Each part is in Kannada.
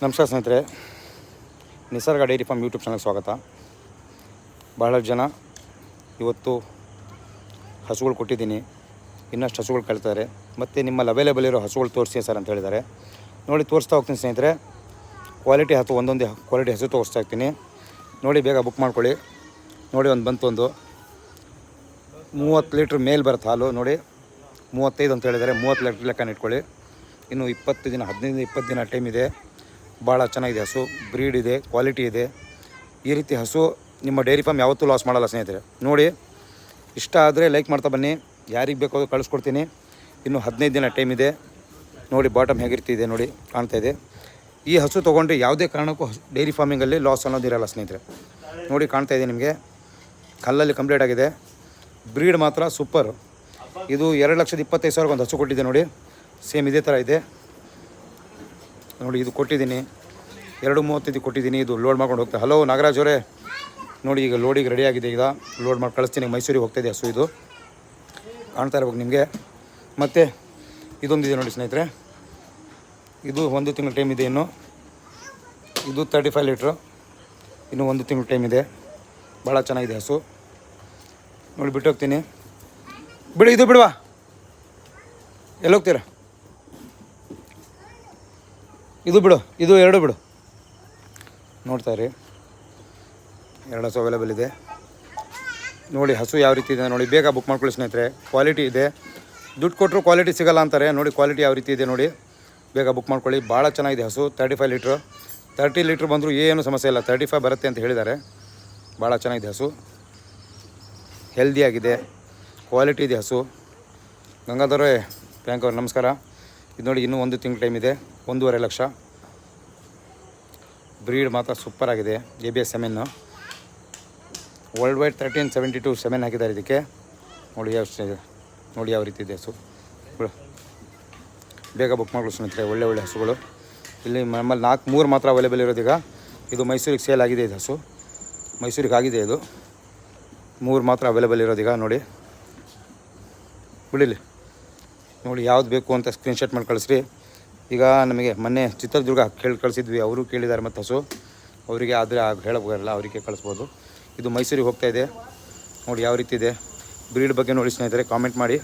ನಮಸ್ಕಾರ ಸ್ನೇಹಿತರೆ. ನಿಸರ್ಗ ಡೈರಿ ಫಾರ್ಮ್ ಯೂಟ್ಯೂಬ್ ಚಾನಲ್ಗೆ ಸ್ವಾಗತ. ಬಹಳ ಜನ ಇವತ್ತು ಹಸುಗಳು ಕೊಟ್ಟಿದ್ದೀನಿ. ಇನ್ನಷ್ಟು ಹಸುಗಳು ಕಳ್ತಾರೆ. ಮತ್ತು ನಿಮ್ಮಲ್ಲಿ ಅವೈಲೇಬಲ್ ಇರೋ ಹಸುಗಳು ತೋರಿಸಿ ಸರ್ ಅಂತ ಹೇಳಿದ್ದಾರೆ. ನೋಡಿ, ತೋರಿಸ್ತಾ ಹೋಗ್ತೀನಿ ಸ್ನೇಹಿತರೆ. ಕ್ವಾಲಿಟಿ ಹಸು, ಒಂದೊಂದು ಕ್ವಾಲಿಟಿ ಹಸು ತೋರಿಸ್ತಾ ಇರ್ತೀನಿ. ನೋಡಿ, ಬೇಗ ಬುಕ್ ಮಾಡ್ಕೊಳ್ಳಿ. ನೋಡಿ, ಒಂದು ಬಂತು ಒಂದು. ಮೂವತ್ತು ಲೀಟ್ರ್ ಮೇಲೆ ಬರುತ್ತೆ ಹಾಲು. ನೋಡಿ, ಮೂವತ್ತೈದು ಅಂತ ಹೇಳಿದ್ದಾರೆ. ಮೂವತ್ತು ಲೀಟ್ರ್ ಲೆಕ್ಕ ಇಟ್ಕೊಳ್ಳಿ. ಇನ್ನು ಇಪ್ಪತ್ತು ದಿನ, ಹದಿನೈದು ಇಪ್ಪತ್ತು ದಿನ ಟೈಮ್ ಇದೆ. ಭಾಳ ಚೆನ್ನಾಗಿದೆ ಹಸು ಬ್ರೀಡ್ ಇದೆ ಕ್ವಾಲಿಟಿ ಇದೆ. ಈ ರೀತಿ ಹಸು ನಿಮ್ಮ ಡೈರಿ ಫಾರ್ಮ್ ಯಾವತ್ತೂ ಲಾಸ್ ಮಾಡಲ್ಲ ಸ್ನೇಹಿತರೆ. ನೋಡಿ, ಇಷ್ಟ ಆದರೆ ಲೈಕ್ ಮಾಡ್ತಾ ಬನ್ನಿ. ಯಾರಿಗೆ ಬೇಕೋ ಕಳಿಸ್ಕೊಡ್ತೀನಿ. ಇನ್ನು ಹದಿನೈದು ದಿನ ಟೈಮ್ ಇದೆ. ನೋಡಿ ಬಾಟಮ್ ಹೇಗಿರ್ತಿದೆ ನೋಡಿ, ಕಾಣ್ತಾ ಇದೆ. ಈ ಹಸು ತೊಗೊಂಡ್ರೆ ಯಾವುದೇ ಕಾರಣಕ್ಕೂ ಡೈರಿ ಫಾರ್ಮಿಂಗಲ್ಲಿ ಲಾಸ್ ಅನ್ನೋದಿರಲ್ಲ ಸ್ನೇಹಿತರೆ. ನೋಡಿ, ಕಾಣ್ತಾ ಇದೆ ನಿಮಗೆ. ಕಲ್ಲಲ್ಲಿ ಕಂಪ್ಲೀಟ್ ಆಗಿದೆ. ಬ್ರೀಡ್ ಮಾತ್ರ ಸೂಪರ್ ಇದು ಎರಡು ಲಕ್ಷದ ಇಪ್ಪತ್ತೈದು ಸಾವಿರಕ್ಕೆ ಒಂದು ಹಸು ಕೊಟ್ಟಿದೆ ನೋಡಿ. ಸೇಮ್ ಇದೇ ಥರ ಇದೆ. ನೋಡಿ, ಇದು ಕೊಟ್ಟಿದ್ದೀನಿ. ಎರಡು ಮೂವತ್ತೈದು ಕೊಟ್ಟಿದ್ದೀನಿ. ಇದು ಲೋಡ್ ಮಾಡ್ಕೊಂಡು ಹೋಗ್ತಾ ಹಲೋ ನಾಗರಾಜ್ ಅವರೇ. ನೋಡಿ, ಈಗ ಲೋಡಿಗೆ ರೆಡಿ ಆಗಿದೆ. ಈಗ ಲೋಡ್ ಮಾಡಿ ಕಳಿಸ್ತೀನಿ. ಮೈಸೂರಿಗೆ ಹೋಗ್ತಾಯಿದೆ ಹಸು ಇದು? ಕಾಣ್ತಾ ಇರ್ಬೇಕು ನಿಮಗೆ. ಮತ್ತು ಇದೊಂದಿದೆ ನೋಡಿ ಸ್ನೇಹಿತರೆ. ಇದು ಒಂದು ತಿಂಗಳ ಟೈಮ್ ಇದೆ ಇನ್ನು. ಇದು ತರ್ಟಿ ಫೈವ್ ಲೀಟ್ರು ಇನ್ನು ಒಂದು ತಿಂಗಳ ಟೈಮ್ ಇದೆ. ಭಾಳ ಚೆನ್ನಾಗಿದೆ ಹಸು. ನೋಡಿ, ಬಿಟ್ಟು ಹೋಗ್ತೀನಿ. ಬಿಡು, ಇದು ಬಿಡುವ. ಎಲ್ಲಿ ಹೋಗ್ತೀರಾ? ಇದು ಬಿಡು, ಇದು ಎರಡು ಬಿಡು. ನೋಡ್ತಾ ಇರಿ. ಎರಡು ಹಸು ಅವೈಲೇಬಲ್ ಇದೆ. ನೋಡಿ, ಹಸು ಯಾವ ರೀತಿ ಇದೆ ನೋಡಿ, ಬೇಗ ಬುಕ್ ಮಾಡ್ಕೊಳ್ಳಿ ಸ್ನೇಹಿತರೆ. ಕ್ವಾಲಿಟಿ ಇದೆ. ದುಡ್ಡು ಕೊಟ್ಟರು ಕ್ವಾಲಿಟಿ ಸಿಗಲ್ಲ ಅಂತಾರೆ. ನೋಡಿ ಕ್ವಾಲಿಟಿ ಯಾವ ರೀತಿ ಇದೆ ನೋಡಿ. ಬೇಗ ಬುಕ್ ಮಾಡ್ಕೊಳ್ಳಿ. ಭಾಳ ಚೆನ್ನಾಗಿದೆ ಹಸು thirty five litre thirty litre ಬಂದರೂ ಏನು ಸಮಸ್ಯೆ ಇಲ್ಲ. ತರ್ಟಿ ಫೈವ್ ಬರುತ್ತೆ ಅಂತ ಹೇಳಿದ್ದಾರೆ. ಭಾಳ ಚೆನ್ನಾಗಿದೆ ಹಸು. ಹೆಲ್ದಿಯಾಗಿದೆ ಕ್ವಾಲಿಟಿ ಇದೆ ಹಸು. ಗಂಗಾಧರೇ ಬ್ಯಾಂಕ್ ಅವ್ರು, ನಮಸ್ಕಾರ. ಇದು ನೋಡಿ ಇನ್ನೂ ಒಂದು ತಿಂಗ್ಳು ಟೈಮ್ ಇದೆ. ಒಂದೂವರೆ ಲಕ್ಷ. ಬ್ರೀಡ್ ಮಾತ್ರ ಸೂಪರ್ ಆಗಿದೆ A B S semen world wide thirteen seventy two seven ಹಾಕಿದ್ದಾರೆ ಇದಕ್ಕೆ. ನೋಡಿ ಯಾವ ನೋಡಿ ಯಾವ ರೀತಿ ಇದೆ ಹಸು. ಬೇಗ ಬುಕ್ ಮಾಡ್ಕೊಳ್ಳಿ ಸ್ನೇಹಿತರೆ, ಒಳ್ಳೆ ಒಳ್ಳೆ ಹಸುಗಳು. ಇಲ್ಲಿ ನಮ್ಮಲ್ಲಿ ನಾಲ್ಕು, ಮೂರು ಮಾತ್ರ ಅವೈಲೇಬಲ್ ಇರೋದೀಗ ಇದು ಮೈಸೂರಿಗೆ ಸೇಲ್ ಆಗಿದೆ ಇದು ಹಸು. ಮೈಸೂರಿಗೆ ಆಗಿದೆ ಇದು. ಮೂರು ಮಾತ್ರ ಅವೈಲೇಬಲ್ ಇರೋದೀಗ ನೋಡಿ. ಬಿಡಿಲಿ ನೋಡಿ ಯಾವ್ದು ಬೇಕು ಅಂತ ಸ್ಕ್ರೀನ್ಶಾಟ್ ಮಾಡಿ ಕಳಿಸ್ರಿ ಈಗ ನಮಗೆ ಮೊನ್ನೆ ಚಿತ್ರದುರ್ಗ ಕೇಳಿ, ಕಳಿಸಿದ್ವಿ. ಅವರು ಕೇಳಿದ್ದಾರೆ ಮತ್ತು ಹಸು. ಅವರಿಗೆ ಆದರೆ ಬರಲ್ಲ ಅವರಿಗೆ ಕಳಿಸ್ಬೋದು. ಇದು ಮೈಸೂರಿಗೆ ಹೋಗ್ತಾ ಇದೆ. ನೋಡಿ ಯಾವ ರೀತಿ ಇದೆ. ಬ್ರೀಡ್ ಬಗ್ಗೆ ನೋಡಿ ಸ್ನೇಹಿತರೆ, ಕಾಮೆಂಟ್ ಮಾಡಿ.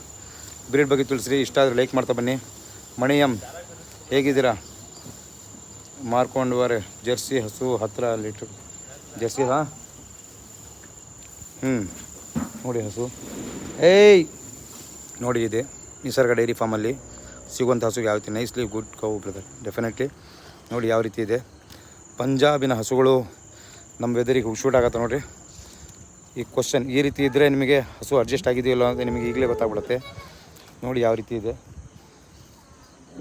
ಬ್ರೀಡ್ ಬಗ್ಗೆ ತಿಳಿಸ್ರಿ. ಇಷ್ಟ ಆದರೆ ಲೈಕ್ ಮಾಡ್ತಾ ಬನ್ನಿ. ಮಣಿಯಂ, ಹೇಗಿದ್ದೀರಾ? ಮಾರ್ಕೊಂಡ್ವರೆ. ಜರ್ಸಿ ಹಸು ಹತ್ತಿರ ಲೀಟ್ರ್. ಜರ್ಸಿ, ಹಾಂ? ಹ್ಞೂ ನೋಡಿ ಹಸು. ಏಯ್! ನೋಡಿ ಇದೆ. ನಿಸರ್ಗ ಡೈರಿ ಫಾರ್ಮಲ್ಲಿ. ಸಿಗುವಂಥ ಹಸುಗೆ ಯಾವ ರೀತಿ nicely good cow brother definitely ನೋಡಿ ಯಾವ ರೀತಿ ಇದೆ. ಪಂಜಾಬಿನ ಹಸುಗಳು ನಮ್ಮ ವೆದರಿಗೆ ಶೂಟ್ ಆಗುತ್ತೆ ನೋಡಿರಿ. ಈ ಕ್ವಶನ್ ಈ ರೀತಿ ಇದ್ದರೆ ನಿಮಗೆ ಹಸು ಅಡ್ಜಸ್ಟ್ ಆಗಿದೆಯಲ್ಲ ಅಂತ ನಿಮಗೆ ಈಗಲೇ ಗೊತ್ತಾಗ್ಬಿಡುತ್ತೆ. ನೋಡಿ ಯಾವ ರೀತಿ ಇದೆ.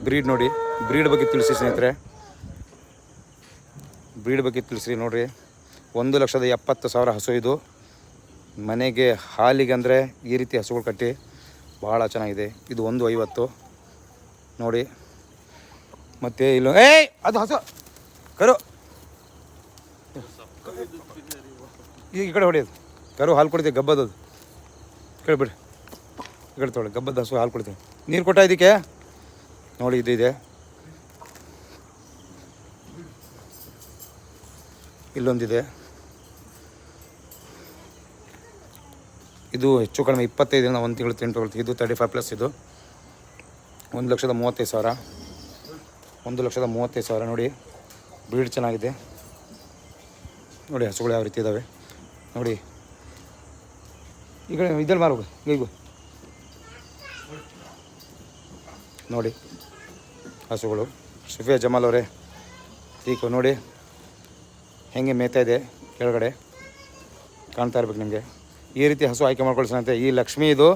ಬ್ರೀಡ್ ನೋಡಿ. ಬ್ರೀಡ್ ಬಗ್ಗೆ ತಿಳಿಸಿ ಸ್ನೇಹಿತರೆ. ಬ್ರೀಡ್ ಬಗ್ಗೆ ತಿಳಿಸ್ರಿ ನೋಡಿರಿ. ಒಂದು ಲಕ್ಷದ ಎಪ್ಪತ್ತು ಸಾವಿರ ಹಸು ಇದು. ಮನೆಗೆ ಹಾಲಿಗೆ ಅಂದರೆ ಈ ರೀತಿ ಹಸುಗಳು ಕಟ್ಟಿ ಭಾಳ ಚೆನ್ನಾಗಿದೆ. ಇದು ಒಂದು ಐವತ್ತು. ನೋಡಿ. ಮತ್ತೆ ಇಲ್ಲ ಏಯ್! ಅದು ಹಸು ಕರು. ಈ ಕಡೆ ಹೊಡೆಯೋದು ಕರು ಹಾಲು ಕೊಡ್ತೀವಿ ಗಬ್ಬದ್ದು ಕೇಳಿಬಿಡಿ ಈ ಕಡೆ ತೊಗೊಳ್ಳಿ ಗಬ್ಬದ ಹಸು ಹಾಲು ಕೊಡ್ತೀನಿ. ನೀರು ಕೊಟ್ಟ ಇದಕ್ಕೆ? ನೋಡಿ, ಇದು ಇದೆ. ಇಲ್ಲೊಂದಿದೆ. ಇದು ಹೆಚ್ಚು ಕಡಿಮೆ ಇಪ್ಪತ್ತೈದರಿಂದ ಒಂದು ತಿಂಗಳು ತಿಂಟು ಇದು ತರ್ಟಿ ಫೈವ್ ಪ್ಲಸ್ ಇದು. ಒಂದು ಲಕ್ಷದ ಮೂವತ್ತೈದು ಸಾವಿರ. ಒಂದು ಲಕ್ಷದ ಮೂವತ್ತೈದು ಸಾವಿರ ನೋಡಿ. ಬ್ರೀಡ್ ಚೆನ್ನಾಗಿದೆ. ನೋಡಿ ಹಸುಗಳು ಯಾವ ರೀತಿ ಇದ್ದಾವೆ ನೋಡಿ. ಈಗ ಇದ್ರಲ್ಲಿ ಮಾರೋಗ ಈಗ ನೋಡಿ. ಹಸುಗಳು. ಶುಫಿಯಾ ಜಮಾಲ್ ಅವರೇ. ಈಗ ನೋಡಿ. ಹೆಂಗೆ ಮೇಯ್ತಾ ಇದೆ ಕೆಳಗಡೆ. ಕಾಣ್ತಾ ಇರ್ಬೇಕು ನಿಮಗೆ. ಈ ರೀತಿ ಹಸು ಆಯ್ಕೆ ಮಾಡ್ಕೊಳ್ಸಂತೆ ಈ ಲಕ್ಷ್ಮಿ ಇದು.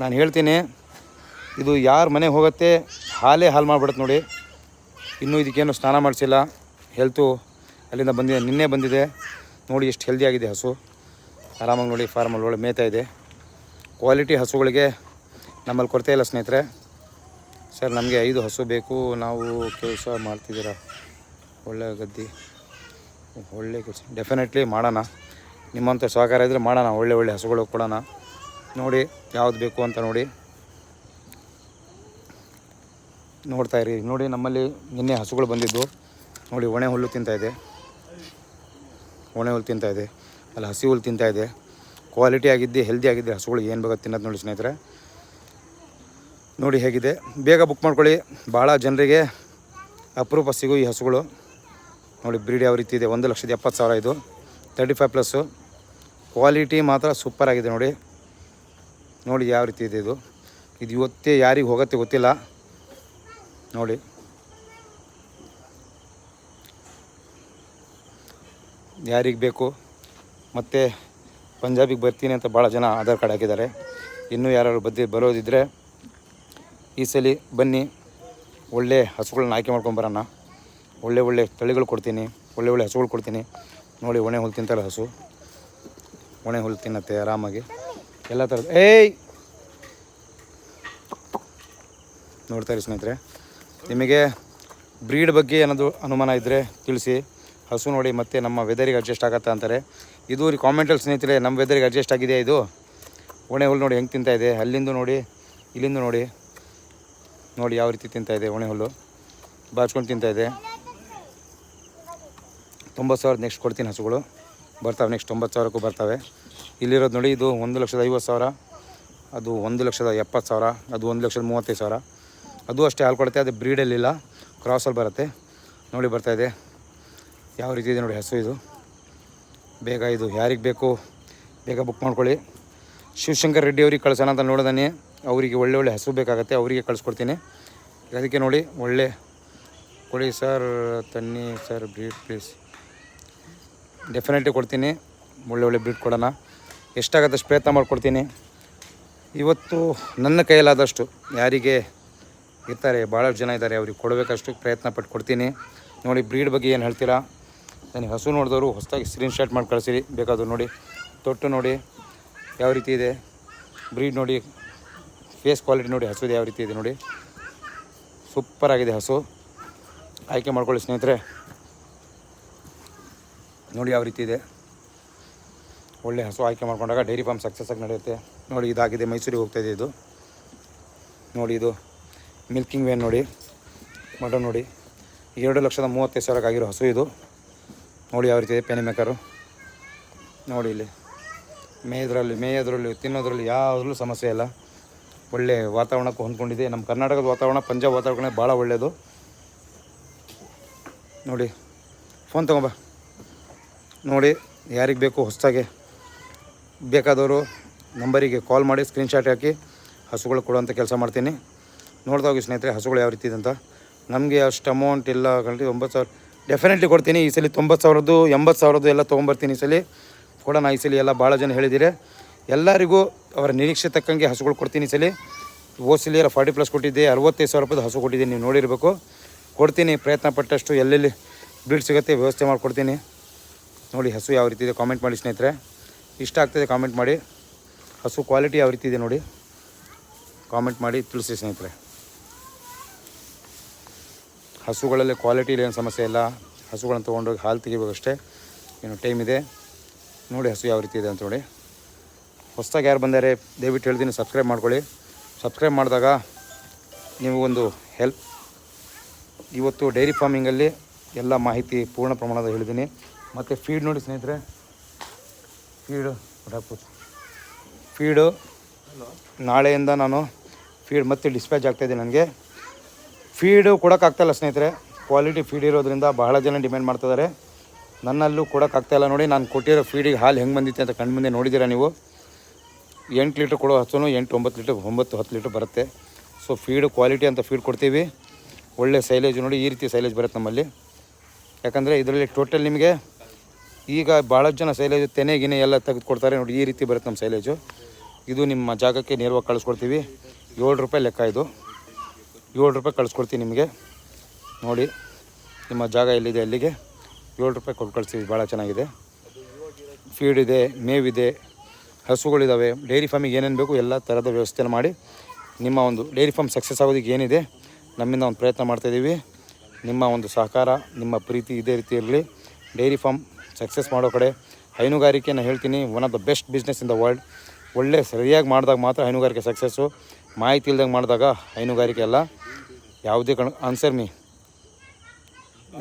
ನಾನು ಹೇಳ್ತೀನಿ. ಇದು ಯಾರ ಮನೆಗೆ ಹೋಗುತ್ತೆ ಹಾಲೇ ಹಾಲು ಮಾಡಿಬಿಡುತ್ತೆ ನೋಡಿ. ಇನ್ನೂ ಇದಕ್ಕೇನು ಸ್ನಾನ ಮಾಡಿಸಿಲ್ಲ. ಹೆಲ್ತು ಅಲ್ಲಿಂದ ಬಂದಿದೆ, ನಿನ್ನೆ ಬಂದಿದೆ. ನೋಡಿ ಎಷ್ಟು ಹೆಲ್ದಿ ಆಗಿದೆ ಹಸು. ಆರಾಮಾಗಿ ನೋಡಿ ಫಾರ್ಮಲ್ಲಿ ಒಳ್ಳೆ ಮೇಯ್ತಾ ಇದೆ. ಕ್ವಾಲಿಟಿ ಹಸುಗಳಿಗೆ ನಮ್ಮಲ್ಲಿ ಕೊರತೆ ಇಲ್ಲ ಸ್ನೇಹಿತರೆ. ಸರ್ ನಮಗೆ ಐದು ಹಸು ಬೇಕು. ನಾವು ಕೆಲಸ ಮಾಡ್ತಿದ್ದೀರಾ? ಒಳ್ಳೆ ಗದ್ದಿ. ಒಳ್ಳೆ ಕೆಲಸ. ಡೆಫಿನೆಟ್ಲಿ ಮಾಡೋಣ. ನಿಮ್ಮಂಥ ಸಹಕಾರ ಇದ್ದರೆ ಮಾಡೋಣ. ಒಳ್ಳೆ ಒಳ್ಳೆ ಹಸುಗಳು ಕೊಡೋಣ. ನೋಡಿ ಯಾವ್ದು ಬೇಕು ಅಂತ ನೋಡಿ. ನೋಡ್ತಾ ಇರಿ. ನೋಡಿ, ನಮ್ಮಲ್ಲಿ ನಿನ್ನೆ ಹಸುಗಳು ಬಂದಿದ್ದು. ನೋಡಿ, ಒಣೆ ಹುಲ್ಲು ತಿಂತಾ ಇದೆ. ಒಣೆ ಹುಲ್ಲು ತಿಂತಾ ಇದೆ. ಅಲ್ಲಿ ಹಸಿ ಹುಲ್ಲು ತಿಂತಾ ಇದೆ. ಕ್ವಾಲಿಟಿ ಆಗಿದ್ದು ಹೆಲ್ದಿ ಆಗಿದ್ದೆ ಹಸುಗಳು ಏನು ಬೇಕಾದ ತಿನ್ನೋದು ನೋಡಿ ಸ್ನೇಹಿತರೆ. ನೋಡಿ ಹೇಗಿದೆ. ಬೇಗ ಬುಕ್ ಮಾಡ್ಕೊಳ್ಳಿ. ಭಾಳ ಜನರಿಗೆ ಅಪರೂಪ ಸಿಗು ಈ ಹಸುಗಳು. ನೋಡಿ ಬ್ರೀಡ್ ಯಾವ ರೀತಿ ಇದೆ? ಒಂದು ಲಕ್ಷದ ಎಪ್ಪತ್ತು ಸಾವಿರ ಇದು. ತರ್ಟಿ ಫೈವ್ ಪ್ಲಸ್ಸು ಕ್ವಾಲಿಟಿ ಮಾತ್ರ ಸೂಪರ್ ಆಗಿದೆ ನೋಡಿ. ನೋಡಿ, ಯಾವ ರೀತಿ ಇದೆ ಇದು. ಇದು ಇವತ್ತೇ ಯಾರಿಗೆ ಹೋಗುತ್ತೆ ಗೊತ್ತಿಲ್ಲ. ನೋಡಿ. ಯಾರಿಗೆ ಬೇಕು? ಮತ್ತು ಪಂಜಾಬಿಗೆ ಬರ್ತೀನಿ ಅಂತ ಭಾಳ ಜನ ಆಧಾರ್ ಕಾರ್ಡ್ ಹಾಕಿದ್ದಾರೆ. ಇನ್ನೂ ಯಾರು ಬದ್ದಿ ಬರೋದಿದ್ದರೆ ಈ ಸಲ ಬನ್ನಿ. ಒಳ್ಳೆ ಹಸುಗಳನ್ನ ಆಯ್ಕೆ ಮಾಡ್ಕೊಂಬರೋಣ ಒಳ್ಳೆ ಒಳ್ಳೆ ತಳಿಗಳು ಕೊಡ್ತೀನಿ. ಒಳ್ಳೆ ಒಳ್ಳೆ ಹಸುಗಳು ಕೊಡ್ತೀನಿ. ನೋಡಿ, ಒಣೆ ಹುಲ್ಲು ತಿಂತಾರೆ ಹಸು. ಒಣೆ ಹುಲ್ಲು ತಿನ್ನತ್ತೆ ಆರಾಮಾಗಿ. ಎಲ್ಲ ಥರದ ಏಯ್! ನೋಡ್ತಾರೆ ಸ್ನೇಹಿತರೆ. ನಿಮಗೆ ಬ್ರೀಡ್ ಬಗ್ಗೆ ಏನಾದರೂ ಅನುಮಾನ ಇದ್ದರೆ ತಿಳಿಸಿ. ಹಸು ನೋಡಿ ಮತ್ತೆ ನಮ್ಮ ವೆದರಿಗೆ ಅಡ್ಜಸ್ಟ್ ಆಗತ್ತಾ ಅಂತಾರೆ. ಇದು ರೀ ಕಾಮೆಂಟಲ್ಲಿ ಸ್ನೇಹಿತರೆ, ನಮ್ಮ ವೆದರಿಗೆ ಅಡ್ಜಸ್ಟ್ ಆಗಿದೆ ಇದು? ಒಣೆ ಹುಲ್ಲು ನೋಡಿ ಹೆಂಗೆ ತಿಂತಾ ಇದೆ? ಅಲ್ಲಿಂದ ನೋಡಿ, ಇಲ್ಲಿಂದ ನೋಡಿ. ನೋಡಿ ಯಾವ ರೀತಿ ತಿಂತಾ ಇದೆ ಒಣೆ ಹುಲ್ಲು. ಬಾಚ್ಕೊಂಡು ತಿಂತಾ ಇದೆ. ತೊಂಬತ್ತು ಸಾವಿರದ ನೆಕ್ಸ್ಟ್ ಕೊಡ್ತೀನಿ ಹಸುಗಳು. ಬರ್ತಾವೆ ನೆಕ್ಸ್ಟ್ ತೊಂಬತ್ತು ಸಾವಿರಕ್ಕೂ ಬರ್ತವೆ. ಇಲ್ಲಿರೋದು ನೋಡಿ ಇದು ಒಂದು ಲಕ್ಷದ ಐವತ್ತು ಸಾವಿರ. ಅದು ಒಂದು ಲಕ್ಷದ ಎಪ್ಪತ್ತು ಸಾವಿರ. ಅದು ಒಂದು ಲಕ್ಷದ ಮೂವತ್ತೈದು ಸಾವಿರ. ಅದು ಅಷ್ಟೇ ಹಾಲು ಕೊಡುತ್ತೆ, ಅದು ಬ್ರೀಡಲ್ಲಿಲ್ಲ ಕ್ರಾಸಲ್ಲಿ ಬರುತ್ತೆ. ನೋಡಿ ಬರ್ತಾ ಇದೆ. ಯಾವ ರೀತಿ ಇದೆ ನೋಡಿ ಹಸು ಇದು. ಬೇಗ ಇದು ಯಾರಿಗೆ ಬೇಕು, ಬೇಗ ಬುಕ್ ಮಾಡ್ಕೊಳ್ಳಿ. ಶಿವಶಂಕರ್ ರೆಡ್ಡಿ ಅವ್ರಿಗೆ ಕಳ್ಸೋಣ ಅಂತ ನೋಡಿದಾನೆ. ಅವರಿಗೆ ಒಳ್ಳೆ ಒಳ್ಳೆ ಹಸು ಬೇಕಾಗತ್ತೆ, ಅವರಿಗೆ ಕಳಿಸ್ಕೊಡ್ತೀನಿ. ಅದಕ್ಕೆ ನೋಡಿ, ಒಳ್ಳೆ ಕೊಡಿ ಸರ್, ತನ್ನಿ ಸರ್ ಬ್ರೀಡ್ ಪ್ಲೀಸ್ ಡೆಫಿನೆಟ್ಲಿ ಕೊಡ್ತೀನಿ. ಒಳ್ಳೆ ಒಳ್ಳೆ ಬ್ರೀಡ್ ಕೊಡೋಣ. ಎಷ್ಟಾಗತ್ತಷ್ಟು ಪ್ರಯತ್ನ ಮಾಡಿಕೊಡ್ತೀನಿ. ಇವತ್ತು ನನ್ನ ಕೈಯಲ್ಲಾದಷ್ಟು ಯಾರಿಗೆ ಇರ್ತಾರೆ ಭಾಳಷ್ಟು ಜನ ಇದ್ದಾರೆ, ಅವ್ರಿಗೆ ಕೊಡಬೇಕಷ್ಟು ಪ್ರಯತ್ನ ಪಟ್ಟು ಕೊಡ್ತೀನಿ. ನೋಡಿ, ಬ್ರೀಡ್ ಬಗ್ಗೆ ಏನು ಹೇಳ್ತೀರಾ? ನನಗೆ ಹಸು ನೋಡಿದವರು ಹೊಸದಾಗಿ ಸ್ಕ್ರೀನ್ ಶಾಟ್ ಮಾಡಿ ಕಳಿಸಿರಿ ಬೇಕಾದ್ರು ನೋಡಿ. ತೊಟ್ಟು ನೋಡಿ, ಯಾವ ರೀತಿ ಇದೆ? ಬ್ರೀಡ್ ನೋಡಿ ಫೇಸ್ ಕ್ವಾಲಿಟಿ ನೋಡಿ ಹಸುದು ಯಾವ ರೀತಿ ಇದೆ ನೋಡಿ. ಸೂಪರ್ ಆಗಿದೆ ಹಸು. ಆಯ್ಕೆ ಮಾಡ್ಕೊಳ್ಳಿ ಸ್ನೇಹಿತರೆ. ನೋಡಿ, ಯಾವ ರೀತಿ ಇದೆ? ಒಳ್ಳೆ ಹಸು ಆಯ್ಕೆ ಮಾಡ್ಕೊಂಡಾಗ ಡೈರಿ ಫಾರ್ಮ್ ಸಕ್ಸಸ್ ಆಗಿ ನಡೆಯುತ್ತೆ. ನೋಡಿ, ಇದಾಗಿದೆ, ಮೈಸೂರಿಗೆ ಹೋಗ್ತಾಯಿದೆ ಇದು. ನೋಡಿ, ಇದು. ಮಿಲ್ಕಿಂಗ್ ವೇನ್ ನೋಡಿ, ಮಟನ್ ನೋಡಿ. ಎರಡು ಲಕ್ಷದ ಮೂವತ್ತೈದು ಸಾವಿರಕ್ಕೆ ಆಗಿರೋ ಹಸು ಇದು. ನೋಡಿ ಯಾವ ರೀತಿ ಇದೆ ಪೆನಿ ಮೇಕರು. ನೋಡಿ ಇಲ್ಲಿ. ಮೇಯದ್ರಲ್ಲಿ ಮೇಯೋದ್ರಲ್ಲಿ ತಿನ್ನೋದ್ರಲ್ಲಿ ಯಾವುದ್ರಲ್ಲೂ ಸಮಸ್ಯೆ ಇಲ್ಲ. ಒಳ್ಳೆ ವಾತಾವರಣಕ್ಕೆ ಹೊಂದ್ಕೊಂಡಿದೆ. ನಮ್ಮ ಕರ್ನಾಟಕದ ವಾತಾವರಣ, ಪಂಜಾಬ್ ವಾತಾವರಣ ಭಾಳ ಒಳ್ಳೆಯದು ನೋಡಿ, ಫೋನ್ ತಗೊಂಬ. ನೋಡಿ, ಯಾರಿಗೆ ಬೇಕು ಹೊಸದಾಗಿ ಬೇಕಾದವರು ನಂಬರಿಗೆ ಕಾಲ್ ಮಾಡಿ, ಸ್ಕ್ರೀನ್ಶಾಟ್ ಹಾಕಿ, ಹಸುಗಳು ಕೊಡುವಂಥ ಕೆಲಸ ಮಾಡ್ತೀನಿ. ನೋಡ್ತಾ ಹೋಗಿ ಸ್ನೇಹಿತರೆ, ಹಸುಗಳು ಯಾವ ರೀತಿ ಇದೆ ಅಂತ. ನಮಗೆ ಅಷ್ಟು ಅಮೌಂಟ್ ಇಲ್ಲ ಕಂಡ್ರಿ ಒಂಬತ್ತು ಸಾವಿರ. ಡೆಫಿನೆಟ್ಲಿ ಕೊಡ್ತೀನಿ. ಈ ಸಲ ತೊಂಬತ್ತು ಸಾವಿರದ್ದು, ಎಂಬತ್ತು ಸಾವಿರದ್ದು ಎಲ್ಲ ತೊಗೊಂಬರ್ತೀನಿ ಈ ಸಲ. ಕೊಡೋಣ ಈ ಸಲ ಎಲ್ಲ ಭಾಳ ಜನ ಹೇಳಿದ್ದೀರಿ ಎಲ್ಲರಿಗೂ ಅವರ ನಿರೀಕ್ಷೆ ತಕ್ಕಂಗೆ ಹಸುಗಳು ಕೊಡ್ತೀನಿ ಈ ಸಲ. ಓಸಿಲಿ ಎಲ್ಲ ಫಾರ್ಟಿ ಪ್ಲಸ್ ಕೊಟ್ಟಿದ್ದೆ, ಅರವತ್ತೈದು ಸಾವಿರ ರೂಪಾಯ್ದು ಹಸು ಕೊಟ್ಟಿದ್ದೀನಿ, ನೀವು ನೋಡಿರಬೇಕು. ಕೊಡ್ತೀನಿ, ಪ್ರಯತ್ನ ಪಟ್ಟಷ್ಟು ಎಲ್ಲೆಲ್ಲಿ ಬ್ರೀಡ್ ಸಿಗುತ್ತೆ ವ್ಯವಸ್ಥೆ ಮಾಡಿಕೊಡ್ತೀನಿ. ನೋಡಿ, ಹಸು ಯಾವ ರೀತಿ ಇದೆ ಕಾಮೆಂಟ್ ಮಾಡಿ ಸ್ನೇಹಿತರೆ. ಇಷ್ಟ ಆಗ್ತದೆ ಕಾಮೆಂಟ್ ಮಾಡಿ. ಹಸು ಕ್ವಾಲಿಟಿ ಯಾವ ರೀತಿ ಇದೆ ನೋಡಿ. ಕಾಮೆಂಟ್ ಮಾಡಿ ತಿಳಿಸಿ ಸ್ನೇಹಿತರೆ. ಹಸುಗಳಲ್ಲಿ ಕ್ವಾಲಿಟಿ ಏನು ಸಮಸ್ಯೆ ಇಲ್ಲ. ಹಸುಗಳನ್ನು ತೊಗೊಂಡೋಗಿ ಹಾಲು ತೆಗಿಬೇಕಷ್ಟೇ. ಏನು ಟೈಮ್ ಇದೆ. ನೋಡಿ ಹಸು ಯಾವ ರೀತಿ ಇದೆ ಅಂತ ನೋಡಿ. ಹೊಸದಾಗಿ ಯಾರು ಬಂದರೆ ದಯವಿಟ್ಟು ಹೇಳ್ತೀನಿ ಸಬ್ಸ್ಕ್ರೈಬ್ ಮಾಡ್ಕೊಳ್ಳಿ. ಸಬ್ಸ್ಕ್ರೈಬ್ ಮಾಡಿದಾಗ ನೀವು ಒಂದು ಹೆಲ್ಪ್ ಇವತ್ತು ಡೈರಿ ಫಾರ್ಮಿಂಗಲ್ಲಿ ಎಲ್ಲ ಮಾಹಿತಿ ಪೂರ್ಣ ಪ್ರಮಾಣದ ಹೇಳಿದ್ದೀನಿ. ಮತ್ತು ಫೀಡ್ ನೋಡಿ ಸ್ನೇಹಿತರೆ. ಫೀಡು ಹಾಕ್ಬೋದು ಫೀಡು ನಾಳೆಯಿಂದ ನಾನು ಫೀಡ್ ಮತ್ತೆ ಡಿಸ್ಪ್ಯಾಚ್ ಆಗ್ತಾಯಿದ್ದೀನಿ ನನಗೆ. ಫೀಡು ಕೊಡೋಕ್ಕಾಗ್ತಾಯಿಲ್ಲ ಸ್ನೇಹಿತರೆ. ಕ್ವಾಲಿಟಿ ಫೀಡ್ ಇರೋದ್ರಿಂದ ಬಹಳ ಜನ ಡಿಮ್ಯಾಂಡ್ ಮಾಡ್ತಿದ್ದಾರೆ. ನನ್ನಲ್ಲೂ ಕೊಡೋಕ್ಕಾಗ್ತಾಯಿಲ್ಲ ನೋಡಿ, ನಾನು ಕೊಟ್ಟಿರೋ ಫೀಡಿಗೆ ಹಾಲು ಹೆಂಗೆ ಬಂದಿತ್ತು ಅಂತ ಕಣ್ಣು ಮುಂದೆ ನೋಡಿದ್ದೀರಾ ನೀವು? ಎಂಟು ಲೀಟ್ರ್ ಕೊಡೋ ಹತ್ತು ಎಂಟು ಒಂಬತ್ತು ಲೀಟ್ರ್ ಒಂಬತ್ತು ಹತ್ತು ಲೀಟ್ರ್ ಬರುತ್ತೆ. ಸೊ ಫೀಡ್ ಕ್ವಾಲಿಟಿ ಅಂತ ಫೀಡ್ ಕೊಡ್ತೀವಿ. ಒಳ್ಳೆ ಸೈಲೇಜ್ ನೋಡಿ, ಈ ರೀತಿ ಸೈಲೇಜ್ ಬರುತ್ತೆ ನಮ್ಮಲ್ಲಿ. ಯಾಕಂದರೆ ಇದರಲ್ಲಿ ಟೋಟಲ್ ನಿಮಗೆ ಈಗ ಭಾಳಷ್ಟು ಜನ ಸೈಲೇಜು ತೆನೆ, ಗಿನೆ ಎಲ್ಲ ತೆಗೆದು ಕೊಡ್ತಾರೆ ನೋಡಿ, ಈ ರೀತಿ ಬರುತ್ತೆ ನಮ್ಮ ಸೈಲೇಜು ಇದು ನಿಮ್ಮ ಜಾಗಕ್ಕೆ ನೇರವಾಗಿ ಕಳಿಸ್ಕೊಡ್ತೀವಿ. ಏಳು ರೂಪಾಯಿ ಲೆಕ್ಕ ಇದು. ಏಳು ರೂಪಾಯಿ ಕಳಿಸ್ಕೊಡ್ತೀನಿ ನಿಮಗೆ. ನೋಡಿ, ನಿಮ್ಮ ಜಾಗ ಎಲ್ಲಿದೆ ಅಲ್ಲಿಗೆ. ಏಳು ರೂಪಾಯಿ ಕೊಟ್ಟು ಕಳಿಸ್ತೀವಿ, ಭಾಳ ಚೆನ್ನಾಗಿದೆ. ಫೀಡ್ ಇದೆ ಮೇವಿದೆ ಹಸುಗಳಿದ್ದಾವೆ ಡೈರಿ ಫಾರ್ಮಿಗೆ ಏನೇನು ಬೇಕು ಎಲ್ಲ ಥರದ ವ್ಯವಸ್ಥೆನ ಮಾಡಿ ನಿಮ್ಮ ಒಂದು ಡೈರಿ ಫಾರ್ಮ್ ಸಕ್ಸಸ್ ಆಗೋದಕ್ಕೆ ಏನಿದೆ, ನಮ್ಮಿಂದ ಒಂದು ಪ್ರಯತ್ನ ಮಾಡ್ತಾಯಿದ್ದೀವಿ ನಿಮ್ಮ ಒಂದು ಸಹಕಾರ, ನಿಮ್ಮ ಪ್ರೀತಿ ಇದೇ ರೀತಿ ಇರಲಿ. ಡೈರಿ ಫಾರ್ಮ್ ಸಕ್ಸಸ್ ಮಾಡೋ ಕಡೆ ಹೈನುಗಾರಿಕೆ ನಾನು ಹೇಳ್ತೀನಿ one of the best business in the world ಒಳ್ಳೆ ಸರಿಯಾಗಿ ಮಾಡಿದಾಗ ಮಾತ್ರ ಹೈನುಗಾರಿಕೆ ಸಕ್ಸಸ್ಸು. ಮಾಹಿತಿ ಇಲ್ದಂಗೆ ಮಾಡಿದಾಗ ಹೈನುಗಾರಿಕೆ ಅಲ್ಲ. ಯಾವುದೇ ಕಣ ಆನ್ಸರ್ ಮೀ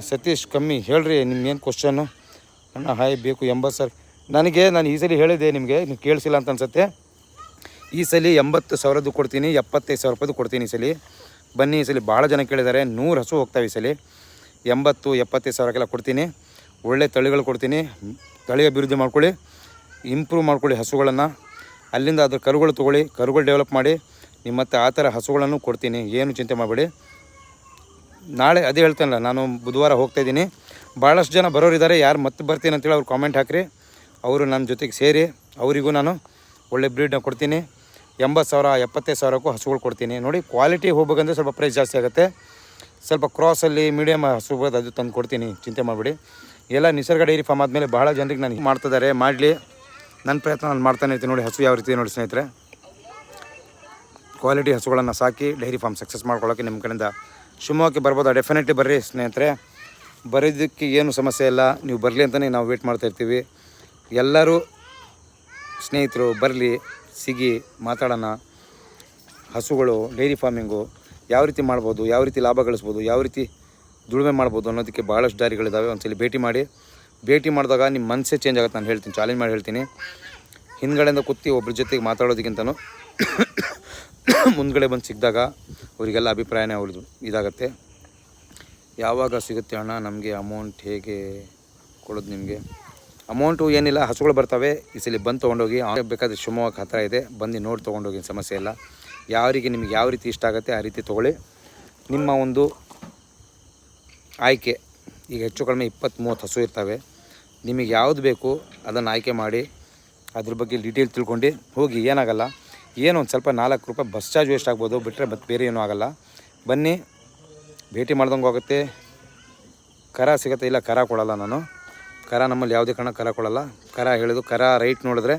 ಸತೀಶ್, ಕಮ್ಮಿ, ಹೇಳ್ರಿ ನಿಮ್ಗೇನು ಕ್ವಶನ್ನು ಅಣ್ಣ ಹಾಯ್ ಬೇಕು, ಎಂಬತ್ತು ಸರ್ ನನಗೆ, ನಾನು ಈ ಸಲ ಹೇಳಿದೆ ನಿಮಗೆ, ನೀವು ಕೇಳಿಸಿಲ್ಲ ಅಂತ ಅನ್ಸುತ್ತೆ. ಈ ಸಲ ಎಂಬತ್ತು ಸಾವಿರದ್ದು ಕೊಡ್ತೀನಿ, ಎಪ್ಪತ್ತೈದು ಸಾವಿರ ರೂಪಾಯ್ದು ಕೊಡ್ತೀನಿ ಈ ಸಲ. ಬನ್ನಿ, ಈ ಸಲ ಭಾಳ ಜನ ಕೇಳಿದ್ದಾರೆ ನೂರು ಹಸು ಹೋಗ್ತಾವೆ ಈ ಸಲ. ಎಂಬತ್ತು, ಎಪ್ಪತ್ತೈದು ಸಾವಿರಕ್ಕೆಲ್ಲ ಕೊಡ್ತೀನಿ. ಒಳ್ಳೆ ತಳಿಗಳು ಕೊಡ್ತೀನಿ. ತಳಿ ಅಭಿವೃದ್ಧಿ ಮಾಡ್ಕೊಳ್ಳಿ ಇಂಪ್ರೂವ್ ಮಾಡ್ಕೊಳ್ಳಿ ಹಸುಗಳನ್ನು. ಅಲ್ಲಿಂದ ಅದ್ರ ಕರುಗಳು ತೊಗೊಳ್ಳಿ, ಕರುಗಳು ಡೆವಲಪ್ ಮಾಡಿ ನಿಮ್ಮ ಮತ್ತೆ ಆ ಥರ ಹಸುಗಳನ್ನು ಕೊಡ್ತೀನಿ, ಏನು ಚಿಂತೆ ಮಾಡಬೇಡಿ. ನಾಳೆ ಅದೇ ಹೇಳ್ತೇನಲ್ಲ, ನಾನು ಬುಧವಾರ ಹೋಗ್ತಾ ಇದ್ದೀನಿ. ಭಾಳಷ್ಟು ಜನ ಬರೋರಿದ್ದಾರೆ, ಯಾರು ಮತ್ತೆ ಬರ್ತೀನಿ ಅಂತೇಳಿ ಅವ್ರು ಕಾಮೆಂಟ್ ಹಾಕಿರಿ. ಅವರು ನನ್ನ ಜೊತೆಗೆ ಸೇರಿ, ಅವರಿಗೂ ನಾನು ಒಳ್ಳೆ ಬ್ರೀಡ್ನ ಕೊಡ್ತೀನಿ. ಎಂಬತ್ತು ಸಾವಿರ, ಎಪ್ಪತ್ತೈದು ಸಾವಿರಕ್ಕೂ ಹಸುಗಳು ಕೊಡ್ತೀನಿ. ನೋಡಿ ಕ್ವಾಲಿಟಿ ಹೋಗ್ಬೇಕಂದ್ರೆ ಸ್ವಲ್ಪ ಪ್ರೈಸ್ ಜಾಸ್ತಿ ಆಗುತ್ತೆ. ಸ್ವಲ್ಪ ಕ್ರಾಸಲ್ಲಿ ಮೀಡಿಯಮ್ ಹಸು ಬರೋದು ಅದು ತಂದು ಕೊಡ್ತೀನಿ, ಚಿಂತೆ ಮಾಡಿಬಿಡಿ. ಎಲ್ಲ ನಿಸರ್ಗ ಡೈರಿ ಫಾರ್ಮ್ ಆದಮೇಲೆ ಬಹಳ ಜನರಿಗೆ ನಾನು ಮಾಡ್ತಿದ್ದಾರೆ ಮಾಡಲಿ ನನ್ನ ಪ್ರಯತ್ನ ನಾನು ಮಾಡ್ತಾನೆ ಇರ್ತೀನಿ ನೋಡಿ, ಹಸು ಯಾವ ರೀತಿ ನೋಡಿ ಸ್ನೇಹಿತರೆ. ಕ್ವಾಲಿಟಿ ಹಸುಗಳನ್ನು ಸಾಕಿ ಡೈರಿ ಫಾರ್ಮ್ ಸಕ್ಸಸ್ ಮಾಡ್ಕೊಳ್ಳೋಕೆ ನಿಮ್ಮ ಕಡೆಯಿಂದ ಶಿವಮೊಗ್ಗಕ್ಕೆ ಬರ್ಬೋದಾ? ಡೆಫಿನೆಟ್ಲಿ ಬರ್ರಿ ಸ್ನೇಹಿತರೆ. ಬರೋದಕ್ಕೆ ಏನು ಸಮಸ್ಯೆ ಇಲ್ಲ. ನೀವು ಬರಲಿ ಅಂತಲೇ ನಾವು ವೇಟ್ ಮಾಡ್ತಾ ಇರ್ತೀವಿ. ಎಲ್ಲರೂ ಸ್ನೇಹಿತರು ಬರಲಿ, ಸಿಗಿ, ಮಾತಾಡೋಣ. ಹಸುಗಳು ಡೈರಿ ಫಾರ್ಮಿಂಗು ಯಾವ ರೀತಿ ಮಾಡ್ಬೋದು, ಯಾವ ರೀತಿ ಲಾಭ ಗಳಿಸ್ಬೋದು, ಯಾವ ರೀತಿ ದುಡಿಮೆ ಮಾಡ್ಬೋದು ಅನ್ನೋದಕ್ಕೆ ಭಾಳಷ್ಟು ದಾರಿಗಳಿದ್ದಾವೆ ಒಂದ್ಸಲಿ ಭೇಟಿ ಮಾಡಿ. ಭೇಟಿ ಮಾಡಿದಾಗ ನಿಮ್ಮ ಮನಸ್ಸೇ ಚೇಂಜ್ ಆಗುತ್ತೆ, ನಾನು ಹೇಳ್ತೀನಿ ಚಾಲೆಂಜ್ ಮಾಡಿ ಹೇಳ್ತೀನಿ. ಹಿಂದ್ಗಡೆಯಿಂದ ಕೂತಿ ಒಬ್ಬರ ಜೊತೆಗೆ ಮಾತಾಡೋದಕ್ಕಿಂತನೂ ಮುಂದ್ಗಡೆ ಬಂದು ಸಿಕ್ಕಿದಾಗ ಅವರಿಗೆಲ್ಲ ಅಭಿಪ್ರಾಯನೇ ಅವ್ರದ್ದು. ಇದಾಗತ್ತೆ. ಯಾವಾಗ ಸಿಗುತ್ತೆ ಅಣ್ಣ ನಮಗೆ ಅಮೌಂಟ್ ಹೇಗೆ ಕೊಡೋದು ನಿಮಗೆ? ಅಮೌಂಟು ಏನಿಲ್ಲ, ಹಸುಗಳು ಬರ್ತವೆ. ಈ ಸಲ ಬಂದು ತೊಗೊಂಡೋಗಿ ಬೇಕಾದ್ರೆ ಶಿವಮೊಗ್ಗ ಹತ್ರ ಇದೆ. ಬಂದು ನೋಡಿ ತೊಗೊಂಡೋಗಿ, ಸಮಸ್ಯೆ ಇಲ್ಲ. ಯಾರಿಗೆ ನಿಮಗೆ ಯಾವ ರೀತಿ ಇಷ್ಟ ಆಗುತ್ತೆ ಆ ರೀತಿ ತೊಗೊಳ್ಳಿ. ನಿಮ್ಮ ಒಂದು ಆಯ್ಕೆ. ಈಗ ಹೆಚ್ಚು ಕಡಿಮೆ ಇಪ್ಪತ್ತು ಮೂವತ್ತು ಹಸು ಇರ್ತವೆ. ನಿಮಗೆ ಯಾವುದು ಬೇಕು, ಅದನ್ನು ಆಯ್ಕೆ ಮಾಡಿ, ಅದ್ರ ಬಗ್ಗೆ ಡೀಟೇಲ್ ತಿಳ್ಕೊಂಡು ಹೋಗಿ, ಏನಾಗಲ್ಲ. ಏನು ಸ್ವಲ್ಪ ನಾಲ್ಕು ರೂಪಾಯಿ ಬಸ್ ಚಾರ್ಜ್ ವೇಸ್ಟ್ ಆಗ್ಬೋದು ಬಿಟ್ಟರೆ ಮತ್ತು ಬೇರೆ ಏನೂ ಆಗೋಲ್ಲ. ಬನ್ನಿ, ಭೇಟಿ ಮಾಡ್ದಂಗೆ ಹೋಗುತ್ತೆ. ಕರ ಸಿಗುತ್ತೆ, ಇಲ್ಲ ಕರ ಕೊಡೋಲ್ಲ ನಾನು. ಕರ ನಮ್ಮಲ್ಲಿ ಯಾವುದೇ ಕಾರಣ ಕರ ಕೊಡೋಲ್ಲ. ಕರ ಹೇಳಿದು ಕರ ರೈಟ್ ನೋಡಿದ್ರೆ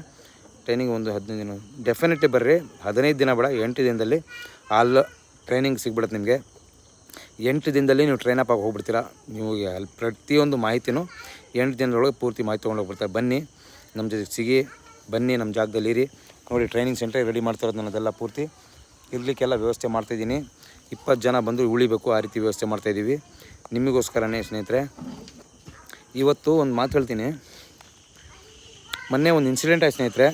ಟ್ರೈನಿಂಗ್ ಒಂದು ಹದಿನೈದು ದಿನ ಡೆಫಿನೆಟ್ಲಿ ಬರ್ರಿ. ಹದಿನೈದು ದಿನ ಬೇಡ, ಎಂಟು ದಿನದಲ್ಲಿ ಆಲ್ ಟ್ರೈನಿಂಗ್ ಸಿಗ್ಬಿಡುತ್ತೆ ನಿಮಗೆ. ಎಂಟು ದಿನದಲ್ಲಿ ನೀವು ಟ್ರೈನ್ ಅಪ್ ಆಗಿ ಹೋಗ್ಬಿಡ್ತೀರಾ. ನೀವು ಅಲ್ಲಿ ಪ್ರತಿಯೊಂದು ಮಾಹಿತಿನೂ ಎಂಟು ದಿನದೊಳಗೆ ಪೂರ್ತಿ ಮಾಹಿತಿ ತೊಗೊಂಡೋಗ್ಬಿಡ್ತಾರೆ. ಬನ್ನಿ ನಮ್ಮ ಜೊತೆ ಸಿಗಿ, ಬನ್ನಿ ನಮ್ಮ ಜಾಗದಲ್ಲಿ ಇರಿ ನೋಡಿ ಟ್ರೈನಿಂಗ್ ಸೆಂಟರ್ ರೆಡಿ ಮಾಡ್ತಿರೋದು ನಾನು ಅದೆಲ್ಲ ಪೂರ್ತಿ. ಇರಲಿಕ್ಕೆಲ್ಲ ವ್ಯವಸ್ಥೆ ಮಾಡ್ತಾಯಿದ್ದೀನಿ ಇಪ್ಪತ್ತು ಜನ ಬಂದು ಉಳಿಬೇಕು, ಆ ರೀತಿ ವ್ಯವಸ್ಥೆ ಮಾಡ್ತಾಯಿದ್ದೀವಿ ನಿಮಗೋಸ್ಕರನೇ ಸ್ನೇಹಿತರೆ, ಇವತ್ತು ಒಂದು ಮಾತು ಹೇಳ್ತೀನಿ. ಮೊನ್ನೆ ಒಂದು ಇನ್ಸಿಡೆಂಟ್ ಆಯ್ತು ಸ್ನೇಹಿತರೆ.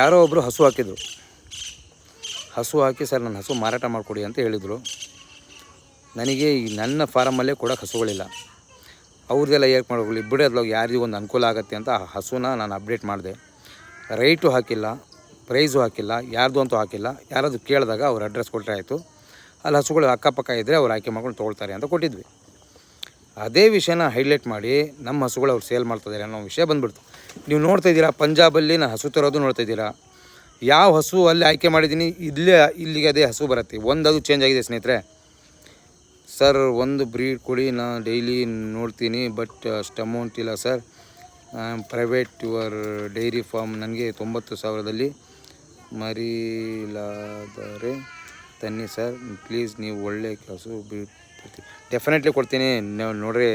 ಯಾರೋ ಒಬ್ಬರು ಹಸು ಹಾಕಿದ್ರು. ಹಸು ಹಾಕಿ, ಸರ್ ನನ್ನ ಹಸು ಮಾರಾಟ ಮಾಡಿಕೊಡಿ ಅಂತ ಹೇಳಿದರು. ನನಗೆ ಈ ನನ್ನ ಫಾರಮಲ್ಲೇ ಕೊಡೋಕೆ ಹಸುಗಳಿಲ್ಲ. ಅವ್ರದ್ದೆಲ್ಲ ಏಕ್ ಮಾಡ್ಕೊಳ್ಳಿ ಬಿಡೋದ್ಲಾಗ ಯಾರಿಗೂ ಒಂದು ಅನುಕೂಲ ಆಗುತ್ತೆ ಅಂತ ಆ ಹಸುನ ನಾನು ಅಪ್ಡೇಟ್ ಮಾಡಿದೆ. ರೈಟು ಹಾಕಿಲ್ಲ, ಪ್ರೈಸು ಹಾಕಿಲ್ಲ, ಯಾರ್ದು ಅಂತೂ ಹಾಕಿಲ್ಲ. ಯಾರಾದ್ರು ಕೇಳಿದಾಗ ಅವ್ರ ಅಡ್ರೆಸ್ ಕೊಟ್ಟರೆ ಆಯಿತು. ಅಲ್ಲಿ ಹಸುಗಳು ಅಕ್ಕಪಕ್ಕ ಇದ್ದರೆ ಅವ್ರು ಆಯ್ಕೆ ಮಾಡ್ಕೊಂಡು ತೊಗೊಳ್ತಾರೆ ಅಂತ ಕೊಟ್ಟಿದ್ವಿ. ಅದೇ ವಿಷಯನ ಹೈಲೈಟ್ ಮಾಡಿ ನಮ್ಮ ಹಸುಗಳು ಅವ್ರು ಸೇಲ್ ಮಾಡ್ತಿದ್ದಾರೆ ಅನ್ನೋ ವಿಷಯ ಬಂದ್ಬಿಡ್ತು. ನೀವು ನೋಡ್ತಾ ಇದ್ದೀರಾ, ಪಂಜಾಬಲ್ಲಿ ನಾನು ಹಸು ತರೋದು ನೋಡ್ತಾ ಇದ್ದೀರಾ? ಯಾವ ಹಸು ಅಲ್ಲಿ ಆಯ್ಕೆ ಮಾಡಿದ್ದೀನಿ, ಇಲ್ಲೇ, ಇಲ್ಲಿಗೆ ಅದೇ ಹಸು ಬರುತ್ತೆ. ಒಂದು ಅದು ಚೇಂಜ್ ಆಗಿದೆ ಸ್ನೇಹಿತರೆ. ಸರ್, ಒಂದು ಬ್ರೀಡ್ ಕೊಡಿ ನಾನು ಡೈಲಿ ನೋಡ್ತೀನಿ ಬಟ್ ಅಷ್ಟು ಅಮೌಂಟ್ ಇಲ್ಲ sir. Private your dairy farm ನನಗೆ ತೊಂಬತ್ತು ಸಾವಿರದಲ್ಲಿ ಮರಿಲಾದರೆ ತನ್ನಿ ಸರ್ ಪ್ಲೀಸ್ ನೀವು ಒಳ್ಳೆ ಕೆಲಸ ಬಿಡ್ತೀವಿ ಡೆಫಿನೆಟ್ಲಿ ಕೊಡ್ತೀನಿ. ನೀವು ನೋಡ್ರಿ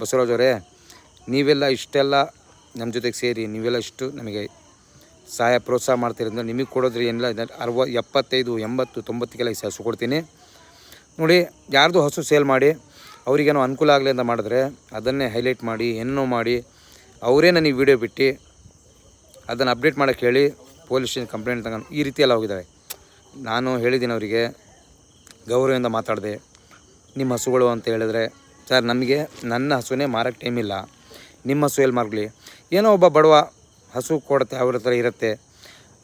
ಬಸವರಾಜ್ ಅವರೇ, ನೀವೆಲ್ಲ ಇಷ್ಟೆಲ್ಲ ನಮ್ಮ ಜೊತೆಗೆ ಸೇರಿ, ನೀವೆಲ್ಲ ಇಷ್ಟು ನಮಗೆ ಸಹಾಯ ಪ್ರೋತ್ಸಾಹ ಮಾಡ್ತಿರೋದ್ರಿಂದ ನಿಮಗೆ ಕೊಡೋದ್ರೆ ಏನಿಲ್ಲ ಅರವ, ಎಪ್ಪತ್ತೈದು, ಎಂಬತ್ತು ತೊಂಬತ್ತಕ್ಕೆಲ್ಲ ಈ ಹಸು ಕೊಡ್ತೀನಿ. ನೋಡಿ, ಯಾರ್ದು ಹಸು ಸೇಲ್ ಮಾಡಿ, ಅವರಿಗೇನೋ ಅನುಕೂಲ ಆಗಲಿ ಅಂತ ಮಾಡಿದ್ರೆ ಅದನ್ನೇ ಹೈಲೈಟ್ ಮಾಡಿ ಏನೋ ಮಾಡಿ ಅವರೇ ನನಗೆ ವಿಡಿಯೋ ಬಿಟ್ಟು ಅದನ್ನು ಅಪ್ಡೇಟ್ ಮಾಡೋಕ್ಕೆ ಹೇಳಿ ಪೊಲೀಸ್ ಸ್ಟೇಷನ್ ಕಂಪ್ಲೇಂಟ್ ತಗೊಂಡು ಈ ರೀತಿ ಎಲ್ಲ ಹೋಗಿದ್ದಾವೆ ನಾನು ಹೇಳಿದ್ದೀನಿ ಅವರಿಗೆ, ಗೌರವದಿಂದ ಮಾತಾಡಿದೆ, ನಿಮ್ಮ ಹಸುಗಳು ಅಂತ ಹೇಳಿದ್ರೆ, ಸರ್ ನಮಗೆ ನನ್ನ ಹಸುವೇ ಮಾರಕ್ಕೆ ಟೈಮ್ ಇಲ್ಲ. ನಿಮ್ಮ ಹಸು ಎಲ್ಲಿ ಮಾರ್ಗಲಿ ಏನೋ ಒಬ್ಬ ಬಡವ ಹಸು ಕೊಡುತ್ತೆ, ಅವ್ರ ಹತ್ರ ಇರುತ್ತೆ.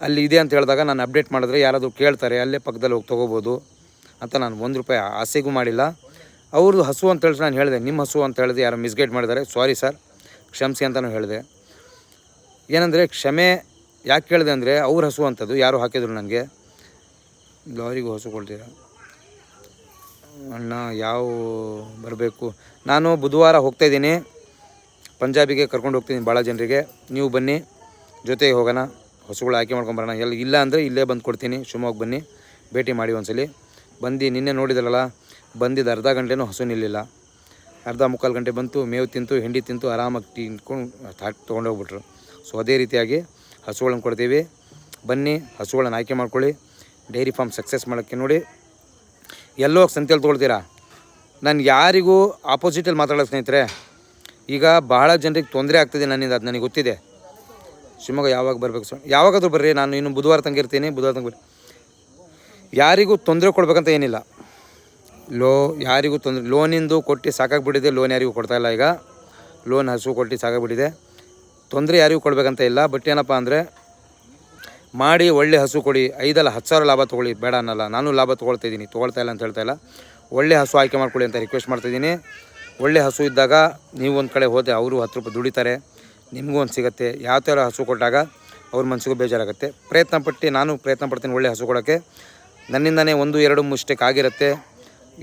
ಅಲ್ಲಿ ಇದೆ ಅಂತ ಹೇಳಿದಾಗ ನಾನು ಅಪ್ಡೇಟ್ ಮಾಡಿದ್ರೆ ಯಾರಾದರೂ ಕೇಳ್ತಾರೆ, ಅಲ್ಲೇ ಪಕ್ಕದಲ್ಲಿ ಹೋಗಿ ತೊಗೋಬೋದು ಅಂತ ನಾನು ಒಂದು ರೂಪಾಯಿ ಆಸೆಗೂ ಮಾಡಿಲ್ಲ. ಅವ್ರದ್ದು ಹಸು ಅಂತ ಹೇಳಿದ್ರೆ ನಾನು ಹೇಳಿದೆ, ನಿಮ್ಮ ಹಸು ಅಂತ ಹೇಳಿದೆ ಯಾರು ಮಿಸ್ಗೈಡ್ ಮಾಡಿದ್ದಾರೆ. ಸಾರಿ ಸರ್ ಕ್ಷಮಿಸಿ ಅಂತಲೂ ಹೇಳಿದೆ. ಏನಂದರೆ ಕ್ಷಮೆ ಯಾಕೆ ಕೇಳಿದೆ ಅಂದರೆ ಅವ್ರ ಹಸು ಅಂಥದ್ದು ಯಾರು ಹಾಕಿದ್ರು ನನಗೆ ಲಾರಿಗೂ ಹಸು ಕೊಡ್ತೀರ? ಅಣ್ಣ, ಯಾವ ಬರಬೇಕು? ನಾನು ಬುಧವಾರ ಹೋಗ್ತಾಯಿದ್ದೀನಿ ಪಂಜಾಬಿಗೆ ಕರ್ಕೊಂಡು ಹೋಗ್ತೀನಿ ಭಾಳ ಜನರಿಗೆ. ನೀವು ಬನ್ನಿ, ಜೊತೆಗೆ ಹೋಗೋಣ. ಹಸುಗಳು ಆಯ್ಕೆ ಮಾಡ್ಕೊಂಬರೋಣ ಎಲ್ಲಿ ಇಲ್ಲ ಅಂದರೆ ಇಲ್ಲೇ ಬಂದು ಕೊಡ್ತೀನಿ. ಶಿವಮೊಗ್ಗ ಬನ್ನಿ, ಭೇಟಿ ಮಾಡಿ ಒಂದ್ಸಲಿ. ಬಂದು ನಿನ್ನೆ ನೋಡಿದ್ರಲ್ಲ, ಬಂದಿದ್ದು ಅರ್ಧ ಗಂಟೆನೂ ಹಸು ನಿಲ್ಲಿಲ್ಲ. ಅರ್ಧ ಮುಕ್ಕಾಲು ಗಂಟೆ ಬಂತು, ಮೇವು ತಿಂತು, ಹಿಂಡಿ ತಿಂತು, ಆರಾಮಾಗಿ ತಿನ್ಕೊಂಡು ತಾಟ್ ತೊಗೊಂಡೋಗ್ಬಿಟ್ರು ಸೊ ಅದೇ ರೀತಿಯಾಗಿ ಹಸುಗಳನ್ನು ಕೊಡ್ತೀವಿ. ಬನ್ನಿ ಹಸುಗಳನ್ನು ಆಯ್ಕೆ ಮಾಡ್ಕೊಳ್ಳಿ. ಡೈರಿ ಫಾರ್ಮ್ ಸಕ್ಸಸ್ ಮಾಡೋಕ್ಕೆ ನೋಡಿ. ಎಲ್ಲೋ ಸಂತೆಯಲ್ಲಿ ತೊಗೊಳ್ತೀರಾ? ನಾನು ಯಾರಿಗೂ ಆಪೋಸಿಟಲ್ಲಿ ಮಾತಾಡೋ ಸ್ನೇಹಿತರೆ, ಈಗ ಬಹಳ ಜನರಿಗೆ ತೊಂದರೆ ಆಗ್ತಿದೆ ನನ್ನಿಂದ, ಅದು ನನಗೆ ಗೊತ್ತಿದೆ. ಶಿವಮೊಗ್ಗ ಯಾವಾಗ ಬರಬೇಕು ಸರ್? ಯಾವಾಗಾದರೂ ಬರ್ರಿ, ನಾನು ಇನ್ನು ಬುಧವಾರ ತಂಗಿರ್ತೀನಿ ಬುಧವಾರ ತಂಗ ಯಾರಿಗೂ ತೊಂದರೆ ಕೊಡಬೇಕಂತ ಏನಿಲ್ಲ. ಲೋ, ಯಾರಿಗೂ ತೊಂದರೆ, ಲೋನಿಂದು ಕೊಟ್ಟು ಸಾಕಾಗ್ಬಿಟ್ಟಿದೆ, ಲೋನ್ ಯಾರಿಗೂ ಕೊಡ್ತಾಯಿಲ್ಲ ಈಗ. ಲೋನ್ ಹಸು ಕೊಟ್ಟು ಸಾಕಾಗ್ಬಿಟ್ಟಿದೆ. ತೊಂದರೆ ಯಾರಿಗೂ ಕೊಡಬೇಕಂತ ಇಲ್ಲ ಬಟ್ ಏನಪ್ಪ ಅಂದರೆ ಮಾಡಿ ಒಳ್ಳೆ ಹಸು ಕೊಡಿ. ಐದಲ್ಲ, ಹತ್ತು ಸಾವಿರ ಲಾಭ ತೊಗೊಳ್ಳಿ, ಬೇಡ ಅನ್ನಲ್ಲ. ನಾನು ಲಾಭ ತೊಗೊಳ್ತಾ ಇದ್ದೀನಿ, ತೊಗೊಳ್ತಾ ಇಲ್ಲ ಅಂತ ಹೇಳ್ತಾ ಇಲ್ಲ. ಒಳ್ಳೆ ಹಸು ಆಯ್ಕೆ ಮಾಡ್ಕೊಳ್ಳಿ ಅಂತ ರಿಕ್ವೆಸ್ಟ್ ಮಾಡ್ತಾಯಿದ್ದೀನಿ ಒಳ್ಳೆ ಹಸು ಇದ್ದಾಗ ನೀವು ಒಂದು ಕಡೆ ಹೋದೆ ಅವರು ಹತ್ತು ರೂಪಾಯಿ ದುಡಿತಾರೆ. ನಿಮಗೂ ಒಂದು ಸಿಗುತ್ತೆ. ಯಾವ ಥರ ಹಸು ಕೊಟ್ಟಾಗ ಅವ್ರ ಮನಸ್ಸಿಗೂ ಬೇಜಾರಾಗುತ್ತೆ. ಪ್ರಯತ್ನ ಪಟ್ಟು, ನಾನು ಪ್ರಯತ್ನ ಪಡ್ತೀನಿ ಒಳ್ಳೆ ಹಸು ಕೊಡೋಕ್ಕೆ. ನನ್ನಿಂದನೇ ಒಂದು, ಎರಡು ಮಿಸ್ಟೇಕ್ ಆಗಿರುತ್ತೆ.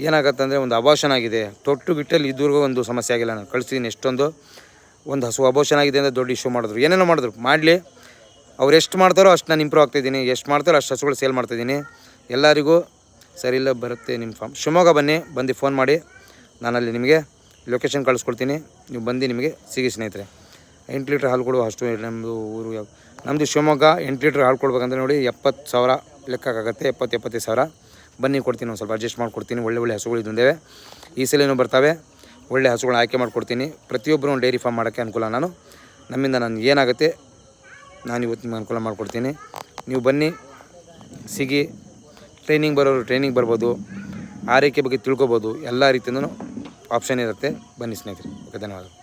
ಏನಾಗುತ್ತೆ ಅಂದರೆ ಒಂದು ಅಭಾಷಣ ಆಗಿದೆ. ತೊಟ್ಟು ಬಿಟ್ಟಲ್ಲಿ ಇದುವರೆಗೂ ಒಂದು ಸಮಸ್ಯೆ ಆಗಿಲ್ಲ. ನಾನು ಕಳಿಸ್ತೀನಿ ಎಷ್ಟೊಂದು. ಒಂದು ಹಸು ಅಭಾಷಣ ಆಗಿದೆ ಅಂದರೆ ದೊಡ್ಡ ಇಶ್ಯೂ ಮಾಡಿದ್ರು. ಏನೇನೋ ಮಾಡಿದ್ರು. ಮಾಡಲಿ. ಅವ್ರು ಎಷ್ಟು ಮಾಡ್ತಾರೋ ಅಷ್ಟು ನಾನು ಇಂಪ್ರೂವ್ ಆಗ್ತಾಯಿದ್ದೀನಿ ಎಷ್ಟು ಮಾಡ್ತಾರೋ ಅಷ್ಟು ಹಸುಗಳು ಸೇಲ್ ಮಾಡ್ತಾಯಿದ್ದೀನಿ ಎಲ್ಲರಿಗೂ ಸರಿ ಇಲ್ಲ ಬರುತ್ತೆ ನಿಮ್ಮ ಫಾರ್ಮ್ ಶಿವಮೊಗ್ಗ ಬನ್ನಿ. ಬಂದು ಫೋನ್ ಮಾಡಿ. ನಾನಲ್ಲಿ ನಿಮಗೆ ಲೊಕೇಶನ್ ಕಳಿಸ್ಕೊಡ್ತೀನಿ. ನೀವು ಬಂದು ನಿಮಗೆ ಸಿಗಿ ಸ್ನೇಹಿತರೆ. ಎಂಟು ಲೀಟ್ರ್ ಹಾಲು ಕೊಡುವ ಅಷ್ಟು ನಮ್ಮದು ಊರು ನಮ್ಮದು ಶಿವಮೊಗ್ಗ ಎಂಟು ಲೀಟ್ರ್ ಹಾಲು ಕೊಡ್ಬೇಕಂದ್ರೆ ನೋಡಿ ಎಪ್ಪತ್ತು ಸಾವಿರ ಲೆಕ್ಕಕ್ಕಾಗತ್ತೆ ಎಪ್ಪತ್ತು, ಎಪ್ಪತ್ತೈದು ಸಾವಿರ. ಬನ್ನಿ ಕೊಡ್ತೀನಿ, ಒಂದು ಸ್ವಲ್ಪ ಅಡ್ಜಸ್ಟ್ ಮಾಡಿಕೊಡ್ತೀನಿ. ಒಳ್ಳೆ ಒಳ್ಳೆ ಹಸುಗಳು ಇದ್ದಿದ್ದೇವೆ ಈ ಸಲನೂ ಬರ್ತವೆ. ಒಳ್ಳೆ ಹಸುಗಳನ್ನ ಆಯ್ಕೆ ಮಾಡಿಕೊಡ್ತೀನಿ. ಪ್ರತಿಯೊಬ್ಬರು ಡೈರಿ ಫಾರ್ಮ್ ಮಾಡೋಕ್ಕೆ ಅನುಕೂಲ ನಾನು. ನಮ್ಮಿಂದ ನನಗೆ ಏನಾಗುತ್ತೆ, ನಾನು ಇವತ್ತು ನಿಮ್ಗೆ ಅನುಕೂಲ ಮಾಡಿಕೊಡ್ತೀನಿ. ನೀವು ಬನ್ನಿ, ಸಿಗಿ. ಟ್ರೈನಿಂಗ್ ಬರೋರು ಟ್ರೈನಿಂಗ್ ಬರ್ಬೋದು. ಆರೈಕೆ ಬಗ್ಗೆ ತಿಳ್ಕೊಬೋದು. ಎಲ್ಲ ರೀತಿಯಿಂದನೂ ಆಪ್ಷನ್ ಇರುತ್ತೆ. ಬನ್ನಿ ಸ್ನೇಹಿತರೆ. ಓಕೆ ಧನ್ಯವಾದ